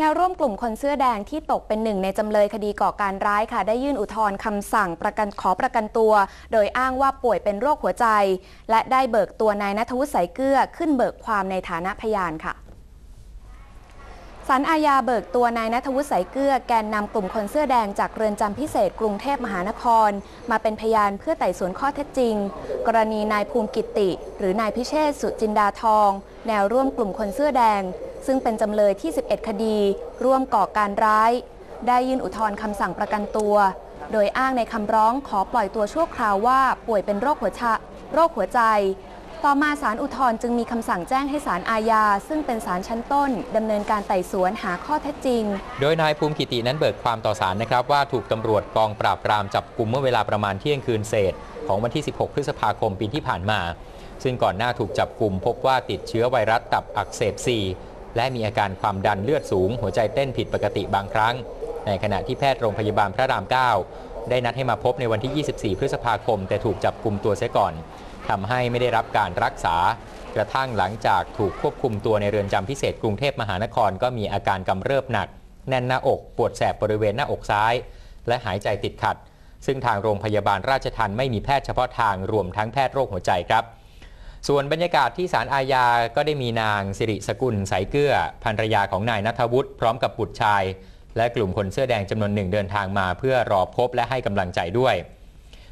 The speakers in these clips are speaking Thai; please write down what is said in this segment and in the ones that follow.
แนวร่วมกลุ่มคนเสื้อแดงที่ตกเป็นหนึ่งในจำเลยคดีก่อการร้ายค่ะ ได้ยื่นอุทธรณ์คำสั่งประกันขอประกันตัว โดยอ้างว่าป่วยเป็นโรคหัวใจ และได้เบิกตัวนายนัทวุฒิสายเกลือขึ้นเบิกความในฐานะพยานค่ะศาลอาญาเบิกตัวนายนัทวุฒิสายเกลือแกนนำกลุ่มคนเสื้อแดงจากเรือนจำพิเศษกรุงเทพมหานคร มาเป็นพยานเพื่อไต่สวนข้อเท็จจริง กรณีนายภูมิกิติ หรือนายพิเชษสุจินดาทอง แนวร่วมกลุ่มคนเสื้อแดง ซึ่งเป็นจำเลยที่ 11 คดี ร่วมก่อการร้าย ได้ยื่นอุทธรณ์คำสั่งประกันตัว โดยอ้างในคำร้องขอปล่อยตัวชั่วคราวว่าป่วยเป็นโรคหัวชะโรคหัวใจ ต่อมาศาลอุทธรณ์จึงมีคำสั่งแจ้งให้ศาลอาญา ซึ่งเป็นศาลชั้นต้นดำเนินการไต่สวนหาข้อเท็จจริง โดยนายภูมิกิตินั้นเบิกความต่อศาลนะครับว่าถูกตำรวจกองปราบปรามจับกลุ่มเมื่อเวลาประมาณเที่ยงคืนเศษ ของวันที่ 16 พฤษภาคมปีที่ผ่านมาซึ่งก่อนหน้าถูกจับกลุ่มพบว่าติดเชื้อไวรัสตับอักเสบซี และมีอาการความดันเลือดสูง หัวใจเต้นผิดปกติบางครั้ง ในขณะที่แพทย์โรงพยาบาลพระราม 9 ได้นัดให้มาพบในวันที่ 24 พฤษภาคม แต่ถูกจับกลุ่มตัวเสียก่อนทำให้ไม่ได้รับการรักษา กระทั่งหลังจากถูกควบคุมตัวในเรือนจำพิเศษกรุงเทพมหานครก็มีอาการกำเริบหนัก แน่นหน้าอกปวดแสบบริเวณหน้าอกซ้าย และหายใจติดขัด ซึ่งทางโรงพยาบาลราชทันไม่มีแพทย์เฉพาะทางรวมทั้งแพทย์โรคหัวใจครับ ส่วนบรรยากาศที่ศาลอาญาก็ได้มีนางสิริสกุลสายเกื้อภรรยาของนายนัทวุฒิพร้อมกับบุตรชาย และกลุ่มคนเสื้อแดงจำนวนหนึ่งเดินทางมา เพื่อรอพบและให้กำลังใจด้วย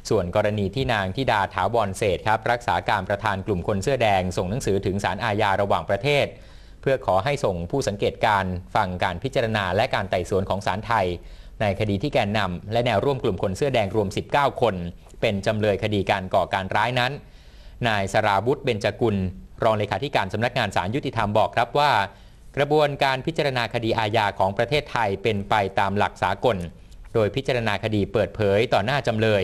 ส่วนกรณีที่นางทิดาถาวรเศษครับรักษาการประธานกลุ่มคนเสื้อแดงส่งหนังสือถึงศาลอาญาระหว่างประเทศ เพื่อขอให้ส่งผู้สังเกตการฟังการพิจารณาและการไต่สวนของศาลไทย ในคดีที่แกนนำและแนวร่วมกลุ่มคนเสื้อแดงรวม 19 คน เป็นจำเลยคดีการก่อการร้ายนั้น นายสราวุธเบญจกุล รองเลขาธิการสำนักงานศาลยุติธรรมบอกครับว่า กระบวนการพิจารณาคดีอาญาของประเทศไทยเป็นไปตามหลักสากล โดยพิจารณาคดีเปิดเผยต่อหน้าจำเลย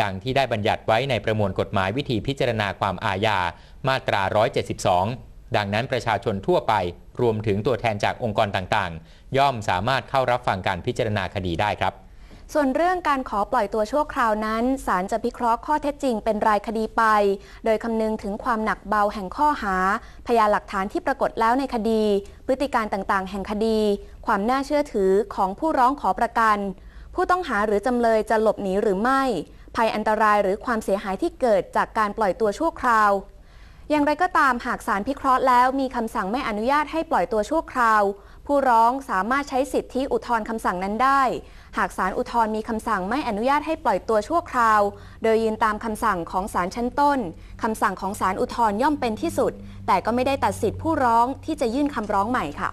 ดังที่ได้บัญญัติไว้ในประมวลกฎหมายวิธีพิจารณาความอาญามาตรา 172 ดังนั้นประชาชนทั่วไปรวมถึงตัวแทนจากองค์กรต่างๆ ย่อมสามารถเข้ารับฟังการพิจารณาคดีได้ครับ ส่วนเรื่องการขอปล่อยตัวชั่วคราวนั้นศาลจะพิเคราะห์ข้อเท็จจริงเป็นรายคดีไป โดยคำนึงถึงความหนักเบาแห่งข้อหา พยานหลักฐานที่ปรากฏแล้วในคดี พฤติการต่างๆ แห่งคดี ความน่าเชื่อถือของผู้ร้องขอประกัน ผู้ต้องหาหรือจำเลยจะหลบหนีหรือไม่ ภัยอันตรายหรือความเสียหายที่เกิดจากการปล่อยตัวชั่วคราว อย่างไรก็ตามหากศาลพิเคราะห์แล้วมีคำสั่งไม่อนุญาตให้ปล่อยตัวชั่วคราว ผู้ร้องสามารถใช้สิทธิอุทธรณ์คำสั่งนั้นได้ หากศาลอุทธรณ์มีคำสั่งไม่อนุญาตให้ปล่อยตัวชั่วคราว โดยยืนตามคำสั่งของศาลชั้นต้นคำสั่งของศาลอุทธรณ์ย่อมเป็นที่สุด แต่ก็ไม่ได้ตัดสิทธิผู้ร้องที่จะยื่นคำร้องใหม่ค่ะ